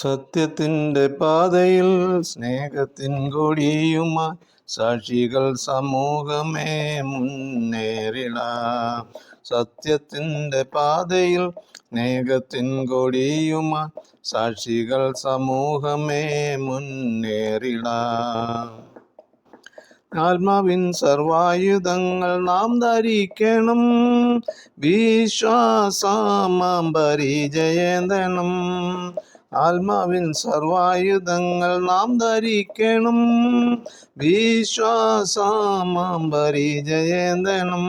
സത്യത്തിന്റെ പാതയിൽ സ്നേഹത്തിൻ കൊടിയുമായി സാക്ഷികൾ സമൂഹമേ മുന്നേറിട. സത്യത്തിന്റെ പാതയിൽ സ്നേഹത്തിൻ കൊടിയുമായി സാക്ഷികൾ സമൂഹമേ മുന്നേറിട. ആത്മാവിൻ സർവായുധങ്ങൾ നാം ധരിക്കണം. വിശ്വാസമാം പരിചയന്തണം ആത്മാവിൻ സർവായുധങ്ങൾ നാം ധരിക്കണം. വിശ്വാസമാം പരിചയന്തണം.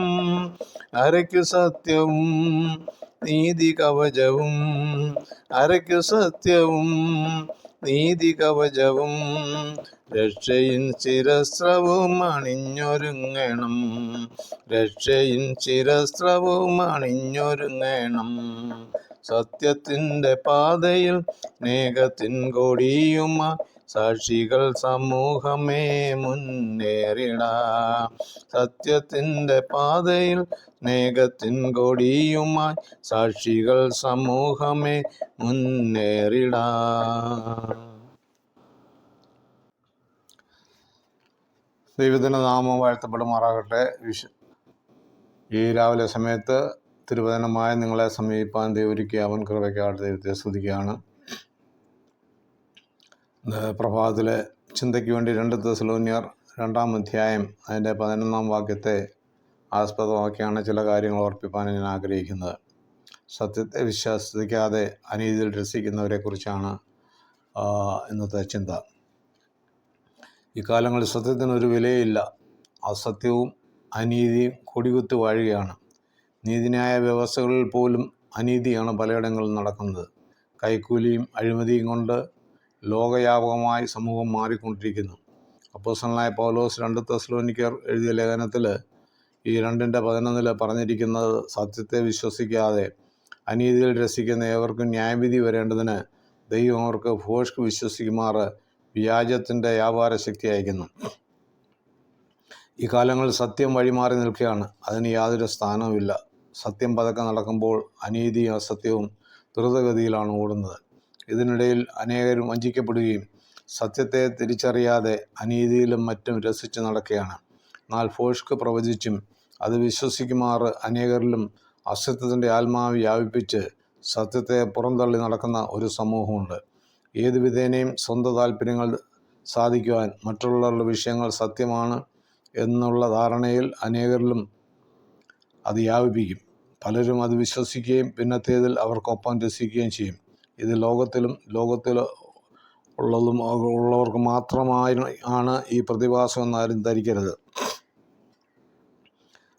അരയ്ക്കു സത്യവും നീതി കവചവും. അരയ്ക്കു സത്യവും നീതി കവചവും. രക്ഷയിൻ ശിരസ്രവും അണിഞ്ഞൊരുങ്ങണം. രക്ഷയിൻ ശിരസ്രവും അണിഞ്ഞൊരുങ്ങണം. സത്യത്തിന്റെ പാതയിൽ സ്നേഹത്തിൻ കൊടിയുമ സാക്ഷികൾ സമൂഹമേ മുന്നേറിട. സത്യത്തിന്റെ പാതയിൽ സ്നേഹത്തിൻ കൊടിയുമായി സാക്ഷികൾ സമൂഹമേ മുന്നേറിട. ദൈവത്തിന്റെ നാമം വാഴ്ത്തപ്പെടുമാറാകട്ടെ. വിശ ഈ രാവിലെ സമയത്ത് തിരുവചനമായി നിങ്ങളെ സമീപിപ്പാൻ ദൈവരിക്കുക അവൻ കൃപയ്ക്കാട് ദൈവത്തെ സ്തുതിക്കുകയാണ്. പ്രഭാതത്തിലെ ചിന്തയ്ക്ക് വേണ്ടി രണ്ട് തെസലോനിയർ രണ്ടാം അധ്യായം അതിന്റെ പതിനൊന്നാം വാക്യത്തെ ആസ്പദമാക്കിയാണ് ചില കാര്യങ്ങൾ ഓർപ്പിപ്പാൻ ഞാൻ ആഗ്രഹിക്കുന്നത്. സത്യത്തെ വിശ്വസിക്കാതെ അനീതിയിൽ രസിക്കുന്നവരെ കുറിച്ചാണ് ഇന്നത്തെ ചിന്ത. ഇക്കാലങ്ങളിൽ കാലങ്ങളിൽ സത്യത്തിനൊരു വിലയില്ല. അസത്യവും അനീതിയും കൊടികുത്തി വാഴുകയാണ്. നീതിന്യായ വ്യവസ്ഥകളിൽ പോലും അനീതിയാണ് പലയിടങ്ങളിലും നടക്കുന്നത്. കൈക്കൂലിയും അഴിമതിയും കൊണ്ട് ലോകവ്യാപകമായി സമൂഹം മാറിക്കൊണ്ടിരിക്കുന്നു. അപ്പോസണലായ പൗലോസ് രണ്ട് തെസ്ലോനിക്കർ എഴുതിയ ലേഖനത്തിൽ ഈ രണ്ടിന്റെ പതിനൊന്നിൽ പറഞ്ഞിരിക്കുന്നത് സത്യത്തെ വിശ്വസിക്കാതെ അനീതിയിൽ രസിക്കുന്ന ഏവർക്കും ന്യായവിധി വരേണ്ടതിന് ദൈവം അവർക്ക് ഭോഷ്ക്ക് വിശ്വസിക്കുമാർ വ്യാജത്തിന്റെ വ്യാപാര ശക്തി അയക്കുന്നു ഈ കാലങ്ങളിൽ സത്യം വഴിമാറി നിൽക്കുകയാണ്. അതിന് യാതൊരു സ്ഥാനവുമില്ല. സത്യം പതക്കം നടക്കുമ്പോൾ അനീതിയും അസത്യവും ദ്രുതഗതിയിലാണ് ഓടുന്നത്. ഇതിനിടയിൽ അനേകരും വഞ്ചിക്കപ്പെടുകയും സത്യത്തെ തിരിച്ചറിയാതെ അനീതിയിലും മറ്റും രസിച്ച് നടക്കുകയാണ്. എന്നാൽ ഫോഷ്ക്ക് പ്രവചിച്ചും അത് വിശ്വസിക്കുമാർ അനേകരിലും അസത്യത്തിന്റെ ആത്മാവ് വ്യാപിപ്പിച്ച് സത്യത്തെ പുറന്തള്ളി നടക്കുന്ന ഒരു സമൂഹമുണ്ട്. ഏത് വിധേനയും സ്വന്തം താല്പര്യങ്ങൾ സാധിക്കുവാൻ മറ്റുള്ളവരുടെ വിഷയങ്ങൾ സത്യമാണ് എന്നുള്ള ധാരണയിൽ അനേകരിലും അത് വ്യാപിപ്പിക്കും. പലരും അത് വിശ്വസിക്കുകയും പിന്നത്തേതിൽ അവർക്കൊപ്പം രസിക്കുകയും ചെയ്യും. ഇത് ലോകത്തിലും ലോകത്തിൽ ഉള്ളതും ഉള്ളവർക്ക് മാത്രമായി ആണ് ഈ പ്രതിഭാസം എന്നാരും ധരിക്കരുത്.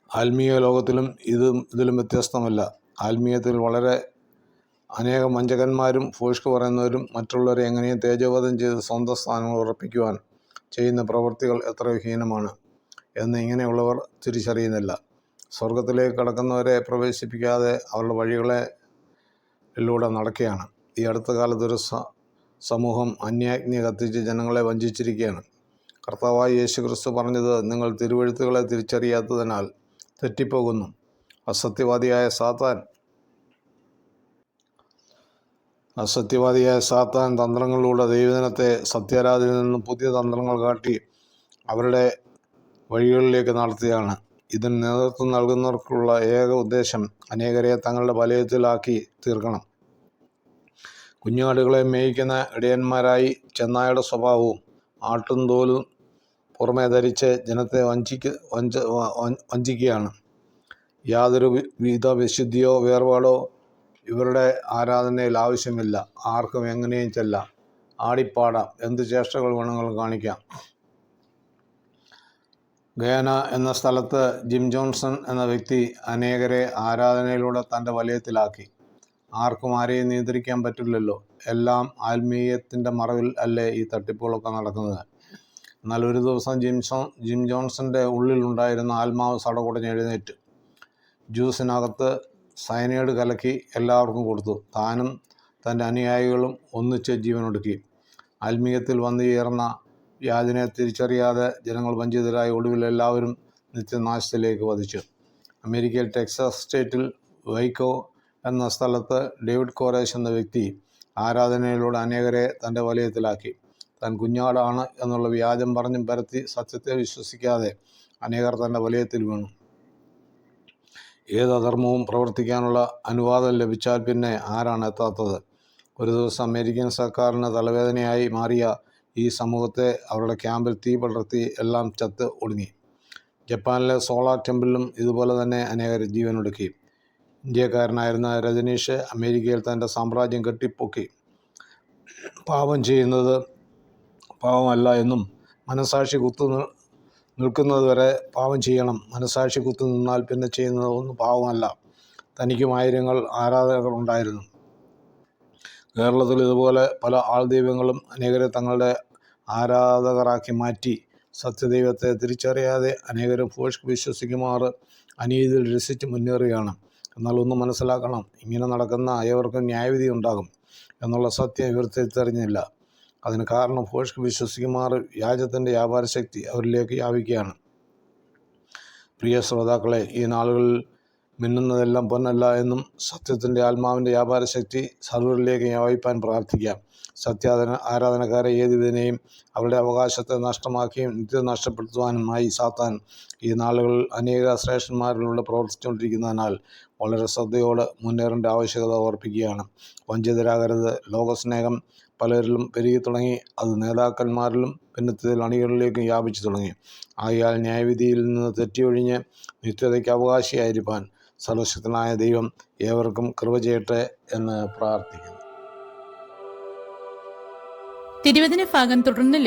ആത്മീയ ലോകത്തിലും ഇതും ഇതിലും വ്യത്യസ്തമല്ല. ആത്മീയത്തിൽ വളരെ അനേകം വഞ്ചകന്മാരും ഫോഷ്ക്ക് പറയുന്നവരും മറ്റുള്ളവരെ എങ്ങനെയും തേജോവധം ചെയ്ത് സ്വന്തം സ്ഥാനങ്ങൾ ഉറപ്പിക്കുവാൻ ചെയ്യുന്ന പ്രവൃത്തികൾ എത്ര ഹീനമാണ് എന്ന് ഇങ്ങനെയുള്ളവർ തിരിച്ചറിയുന്നില്ല. സ്വർഗത്തിലേക്ക് കടക്കുന്നവരെ പ്രവേശിപ്പിക്കാതെ അവരുടെ വഴികളെ ിലൂടെ നടക്കുകയാണ്. ഈ അടുത്ത കാലത്ത് ഒരു സമൂഹം അന്യാജ്ഞ കത്തിച്ച് ജനങ്ങളെ വഞ്ചിച്ചിരിക്കുകയാണ്. കർത്താവായ യേശു ക്രിസ്തു പറഞ്ഞത് നിങ്ങൾ തിരുവഴുത്തുകളെ തിരിച്ചറിയാത്തതിനാൽ തെറ്റിപ്പോകുന്നു. അസത്യവാദിയായ സാത്താൻ അസത്യവാദിയായ സാത്താൻ തന്ത്രങ്ങളിലൂടെ ദൈവജനത്തെ സത്യാരാധനയിൽ നിന്നും പുതിയ തന്ത്രങ്ങൾ കാട്ടി അവരുടെ വഴികളിലേക്ക് നടത്തുകയാണ് ഇതിന് നേതൃത്വം നൽകുന്നവർക്കുള്ള ഏക ഉദ്ദേശം അനേകരെ തങ്ങളുടെ വലയത്തിലാക്കി തീർക്കണം. കുഞ്ഞാടുകളെ മേയിക്കുന്ന ഇടയന്മാരായി ചെന്നായുടെ സ്വഭാവവും ആട്ടും തോലും പുറമേ ധരിച്ച് ജനത്തെ വഞ്ചിക്ക് വഞ്ച വഞ്ചിക്കുകയാണ്. യാതൊരു വിധ വിശുദ്ധിയോ വേർപാടോ ഇവരുടെ ആരാധനയിൽ ആവശ്യമില്ല. ആർക്കും എങ്ങനെയും ചെല്ലാം. ആടിപ്പാടാം. എന്ത് ചേഷ്ടകൾ വേണമെങ്കിലും കാണിക്കാം. ഗയാന എന്ന സ്ഥലത്ത് ജിം ജോൺസൺ എന്ന വ്യക്തി അനേകരെ ആരാധനയിലൂടെ തന്റെ വലയത്തിലാക്കി. ആർക്കും ആരെയും നിയന്ത്രിക്കാൻ പറ്റില്ലല്ലോ. എല്ലാം ആത്മീയത്തിന്റെ മറവിൽ അല്ലേ ഈ തട്ടിപ്പുകളൊക്കെ നടക്കുന്നത്? എന്നാൽ ഒരു ദിവസം ജിംസോ ജിം ജോൺസന്റെ ഉള്ളിലുണ്ടായിരുന്ന ആത്മാവ് സടകുടഞ്ഞ് എഴുന്നേറ്റ്. ജ്യൂസിനകത്ത് സയനൈഡ് കലക്കി എല്ലാവർക്കും കൊടുത്തു. താനും തന്റെ അനുയായികളും ഒന്നിച്ച് ജീവനൊടുക്കി. ആത്മീയത്തിൽ വന്നു ചേർന്ന യാതിനെ തിരിച്ചറിയാതെ ജനങ്ങൾ വഞ്ചിതരായി ഒടുവിൽ എല്ലാവരും നിത്യനാശത്തിലേക്ക് വധിച്ചു. അമേരിക്കയിൽ ടെക്സാസ് സ്റ്റേറ്റിൽ വൈക്കോ എന്ന സ്ഥലത്ത് ഡേവിഡ് കോറേഷ് എന്ന വ്യക്തി ആരാധനയിലൂടെ അനേകരെ തന്റെ വലയത്തിലാക്കി. താൻ കുഞ്ഞാടാണ് എന്നുള്ള വ്യാജം പറഞ്ഞും പരത്തി സത്യത്തെ വിശ്വസിക്കാതെ അനേകർ തന്റെ വലയത്തിൽ വീണു. ഏത് അധർമ്മവും പ്രവർത്തിക്കാനുള്ള അനുവാദം ലഭിച്ചാൽ പിന്നെ ആരാണ് എത്താത്തത്? ഒരു ദിവസം അമേരിക്കൻ സർക്കാരിന് തലവേദനയായി മാറിയ ഈ സമൂഹത്തെ അവരുടെ ക്യാമ്പിൽ തീ പടർത്തി എല്ലാം ചത്ത് ഒടുങ്ങി. ജപ്പാനിലെ സോളാർ ടെമ്പിളിലും ഇതുപോലെ തന്നെ അനേകർ ജീവനൊടുക്കി. ഇന്ത്യക്കാരനായിരുന്ന രജനീഷ് അമേരിക്കയിൽ തന്റെ സാമ്രാജ്യം കെട്ടിപ്പൊക്കി. പാപം ചെയ്യുന്നത് പാവമല്ല എന്നും മനസാക്ഷി കുത്തു നിൽക്കുന്നത് വരെ പാവം ചെയ്യണം. മനസാക്ഷി കുത്തു നിന്നാൽ പിന്നെ ചെയ്യുന്നത് ഒന്നും പാവമല്ല തനിക്കും ആയിരങ്ങൾ ആരാധകർ ഉണ്ടായിരുന്നു. കേരളത്തിൽ ഇതുപോലെ പല ആൾദൈവങ്ങളും അനേകരെ തങ്ങളുടെ ആരാധകരാക്കി മാറ്റി സത്യദൈവത്തെ തിരിച്ചറിയാതെ അനേകരും ഫോഷ് വിശ്വസിക്കുമാറ് അനീതിയിൽ രസിച്ച് മുന്നേറുകയാണ്. എന്നാൽ ഒന്ന് മനസ്സിലാക്കണം ഇങ്ങനെ നടക്കുന്ന ഏവർക്കും ന്യായവിധി ഉണ്ടാകും എന്നുള്ള സത്യം ഇവർ തിരിച്ചറിഞ്ഞില്ല അതിന് കാരണം ഫോഷ് വിശ്വസിക്കുമാർ വ്യാജത്തിന്റെ വ്യാപാര ശക്തി അവരിലേക്ക് വ്യാപിക്കുകയാണ്. പ്രിയ ശ്രോതാക്കളെ ഈ നാളുകളിൽ മിന്നുന്നതെല്ലാം പൊന്നല്ല എന്നും സത്യത്തിന്റെ ആത്മാവിന്റെ വ്യാപാര ശക്തി വായിപ്പാൻ പ്രാർത്ഥിക്കാം. സത്യാധന ആരാധനക്കാരെ ഏത് വിധനെയും അവരുടെ അവകാശത്തെ നഷ്ടമാക്കിയും നിത്യം നഷ്ടപ്പെടുത്തുവാനുമായി സാത്താൻ ഈ നാളുകളിൽ അനേക ശ്രേഷ്ഠന്മാരിലൂടെ പ്രവർത്തിച്ചുകൊണ്ടിരിക്കുന്നതിനാൽ വളരെ ശ്രദ്ധയോടെ മുന്നേറേണ്ട ആവശ്യകത ഓർപ്പിക്കുകയാണ്. വഞ്ചിതരാകരുത്. ലോകസ്നേഹം പലരിലും പെരുകി തുടങ്ങി. അത് നേതാക്കന്മാരിലും പിന്നത്തെ അണികളിലേക്കും വ്യാപിച്ചു തുടങ്ങി. ആയാൽ ന്യായവിധിയിൽ നിന്ന് തെറ്റിയൊഴിഞ്ഞ് നിത്യതയ്ക്ക് അവകാശിയായിരിക്കാൻ സർവശക്തനായ ദൈവം ഏവർക്കും കൃപ ചെയ്യട്ടെ എന്ന് പ്രാർത്ഥിക്കുന്നു. തിരുവചന ഭാഗം തുടർന്ന്